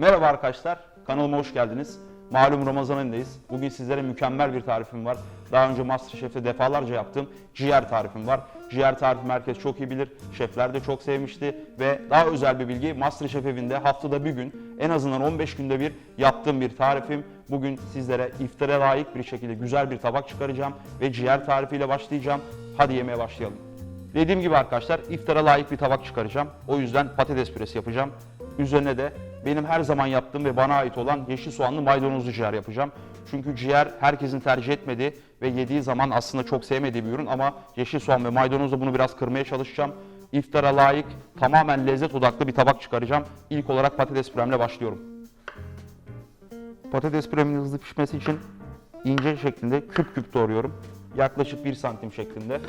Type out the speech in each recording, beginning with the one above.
Merhaba arkadaşlar, kanalıma hoş geldiniz. Malum Ramazan ayındayız. Bugün sizlere mükemmel bir tarifim var. Daha önce Masterchef'te defalarca yaptığım ciğer tarifim var. Ciğer tarifimi herkes çok iyi bilir. Şefler de çok sevmişti. Ve daha özel bir bilgi Masterchef evinde haftada bir gün en azından 15 günde bir yaptığım bir tarifim. Bugün sizlere iftara layık bir şekilde güzel bir tabak çıkaracağım ve ciğer tarifiyle başlayacağım. Hadi yemeğe başlayalım. Dediğim gibi arkadaşlar iftara layık bir tabak çıkaracağım. O yüzden patates püresi yapacağım. Üzerine de benim her zaman yaptığım ve bana ait olan yeşil soğanlı maydanozlu ciğer yapacağım. Çünkü ciğer herkesin tercih etmediği ve yediği zaman aslında çok sevmediği bir ürün ama yeşil soğan ve maydanozla bunu biraz kırmaya çalışacağım. İftara layık, tamamen lezzet odaklı bir tabak çıkaracağım. İlk olarak patates püremle başlıyorum. Patates püremin hızlı pişmesi için ince şeklinde küp küp doğruyorum. Yaklaşık 1 santim şeklinde.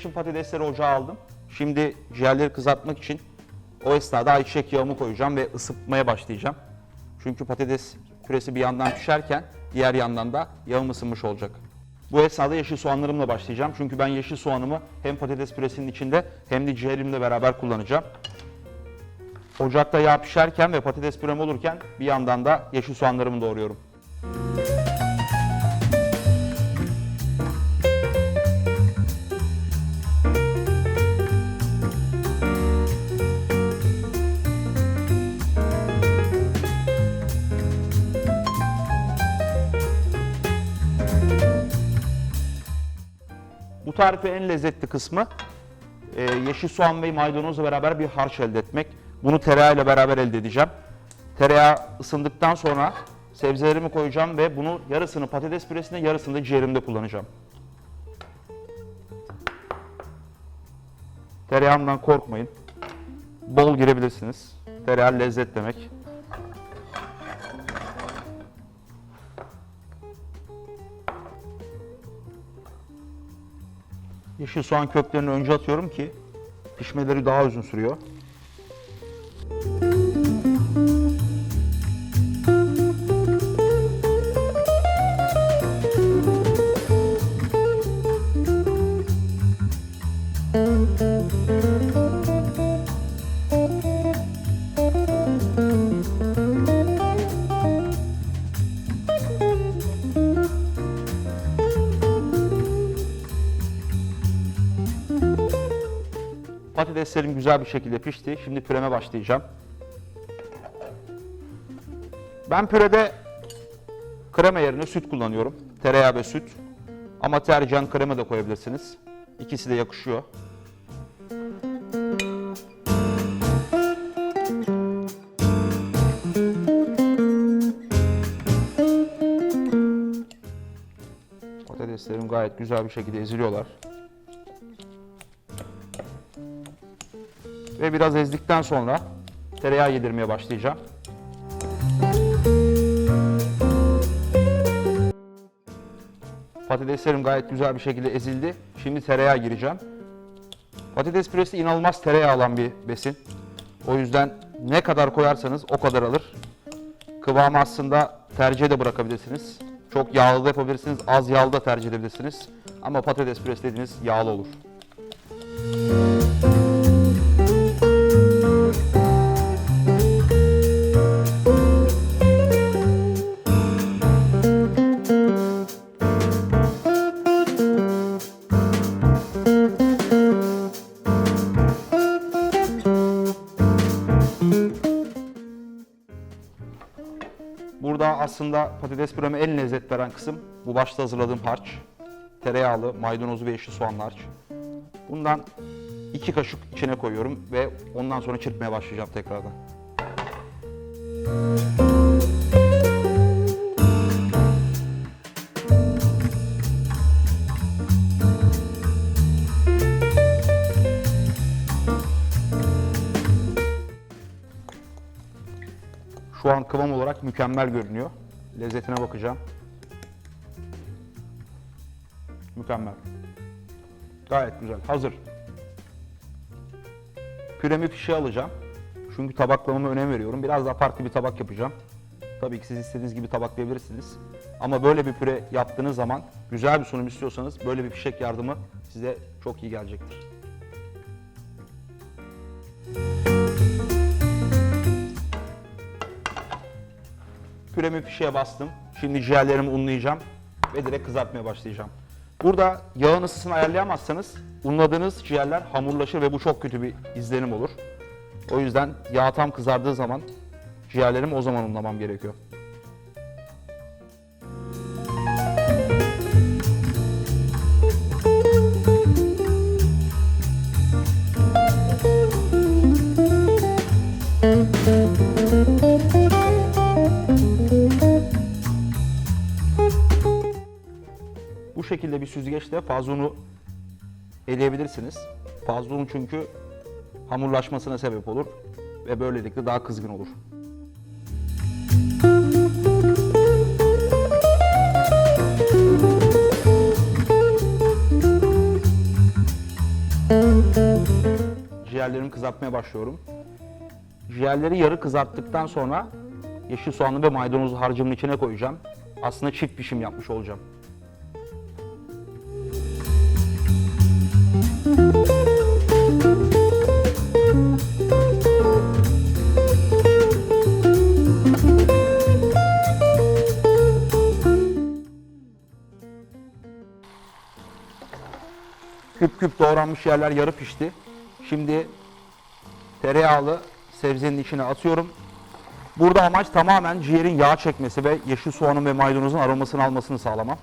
İçin patatesleri ocağa aldım. Şimdi ciğerleri kızartmak için o esnada ayçiçek yağımı koyacağım ve ısıtmaya başlayacağım. Çünkü patates püresi bir yandan pişerken diğer yandan da yağım ısınmış olacak. Bu esnada yeşil soğanlarımla başlayacağım. Çünkü ben yeşil soğanımı hem patates püresinin içinde hem de ciğerimle beraber kullanacağım. Ocakta yağ pişerken ve patates pürem olurken bir yandan da yeşil soğanlarımı doğruyorum. Bu tarifin en lezzetli kısmı e, yeşil soğan ve maydanozla beraber bir harç elde etmek. Bunu tereyağıyla beraber elde edeceğim. Tereyağı ısındıktan sonra sebzelerimi koyacağım ve bunu yarısını patates püresinde yarısını da ciğerimde kullanacağım. Tereyağımdan korkmayın. Bol girebilirsiniz. Tereyağı lezzet demek. Yeşil soğan köklerini önce atıyorum ki pişmeleri daha uzun sürüyor. Patateslerim güzel bir şekilde pişti. Şimdi püreme başlayacağım. Ben pürede krema yerine süt kullanıyorum. Tereyağı ve süt. Ama tercihen krema da koyabilirsiniz. İkisi de yakışıyor. Patateslerim gayet güzel bir şekilde eziliyorlar. Ve biraz ezdikten sonra tereyağı yedirmeye başlayacağım. Patateslerim gayet güzel bir şekilde ezildi. Şimdi tereyağı gireceğim. Patates püresi inanılmaz tereyağı alan bir besin. O yüzden ne kadar koyarsanız o kadar alır. Kıvamı aslında tercih de bırakabilirsiniz. Çok yağlı da yapabilirsiniz, az yağlı da tercih edebilirsiniz. Ama patates püresi dediğiniz yağlı olur. Burada aslında patates püreme en lezzet veren kısım bu başta hazırladığım harç. Tereyağlı, maydanozlu ve yeşil soğanlı harç. Bundan iki kaşık içine koyuyorum ve ondan sonra çırpmaya başlayacağım tekrardan. Şu an kıvam olarak mükemmel görünüyor. Lezzetine bakacağım. Mükemmel. Gayet güzel. Hazır. Püremi pişe alacağım. Çünkü tabaklamama önem veriyorum. Biraz daha farklı bir tabak yapacağım. Tabii ki siz istediğiniz gibi tabaklayabilirsiniz. Ama böyle bir püre yaptığınız zaman güzel bir sunum istiyorsanız böyle bir fişek yardımı size çok iyi gelecektir. Püremi fişeye bastım. Şimdi ciğerlerimi unlayacağım ve direkt kızartmaya başlayacağım. Burada yağın ısısını ayarlayamazsanız unladığınız ciğerler hamurlaşır ve bu çok kötü bir izlenim olur. O yüzden yağ tam kızardığı zaman ciğerlerimi o zaman unlamam gerekiyor. Bu şekilde bir süzgeçle fazla unu eleyebilirsiniz. Fazla un çünkü hamurlaşmasına sebep olur ve böylelikle daha kızgın olur. Ciğerlerimi kızartmaya başlıyorum. Ciğerleri yarı kızarttıktan sonra yeşil soğanlı ve maydanozu harcımın içine koyacağım. Aslında çift pişim yapmış olacağım. Küp doğranmış yerler yarı pişti. Şimdi tereyağlı sebzenin içine atıyorum. Burada amaç tamamen ciğerin yağ çekmesi ve yeşil soğanın ve maydanozun aromasını almasını sağlamak.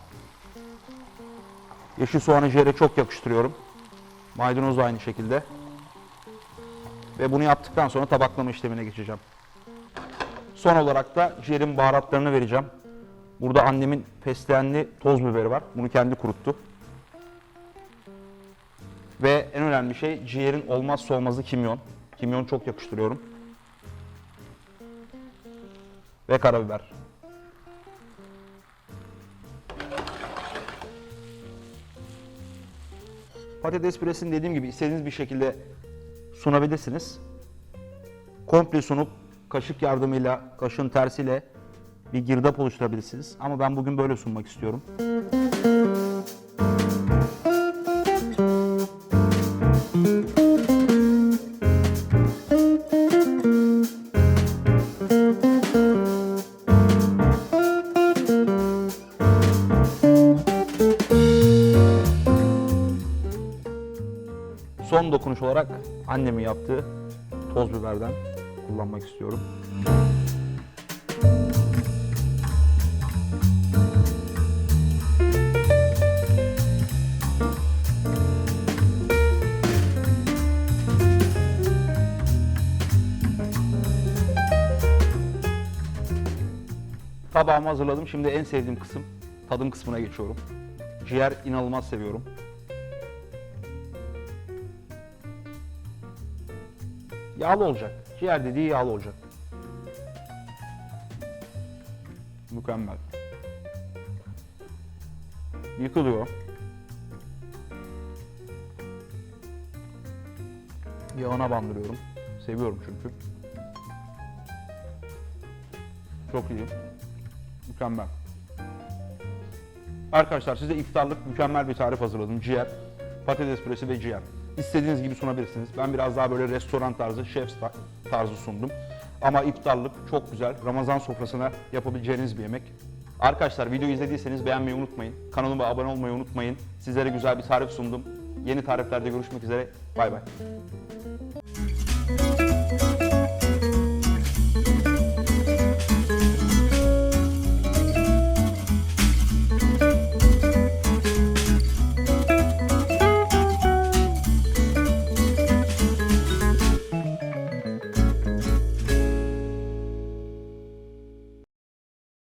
Yeşil soğanı ciğere çok yakıştırıyorum. Maydanoz da aynı şekilde. Ve bunu yaptıktan sonra tabaklama işlemine geçeceğim. Son olarak da ciğerin baharatlarını vereceğim. Burada annemin fesleğenli toz biberi var. Bunu kendi kuruttu. Ve en önemli şey ciğerin olmazsa olmazı kimyon. Kimyon çok yakıştırıyorum. Ve karabiber. Patates püresini dediğim gibi istediğiniz bir şekilde sunabilirsiniz. Komple sunup kaşık yardımıyla, kaşığın tersiyle bir girdap oluşturabilirsiniz. Ama ben bugün böyle sunmak istiyorum. Dokunuş olarak annemin yaptığı toz biberden kullanmak istiyorum. Tabağımı hazırladım. Şimdi en sevdiğim kısım tadım kısmına geçiyorum. Ciğer inanılmaz seviyorum. Yağlı olacak. Ciğer dediği yağlı olacak. Mükemmel. Yıkılıyor. Yağına bandırıyorum. Seviyorum çünkü. Çok iyi. Mükemmel. Arkadaşlar size iftarlık mükemmel bir tarif hazırladım. Ciğer, patates püresi ve ciğer. İstediğiniz gibi sunabilirsiniz. Ben biraz daha böyle restoran tarzı, şef tarzı sundum. Ama iftarlık çok güzel. Ramazan sofrasına yapabileceğiniz bir yemek. Arkadaşlar videoyu izlediyseniz beğenmeyi unutmayın. Kanalıma abone olmayı unutmayın. Sizlere güzel bir tarif sundum. Yeni tariflerde görüşmek üzere. Bay bay.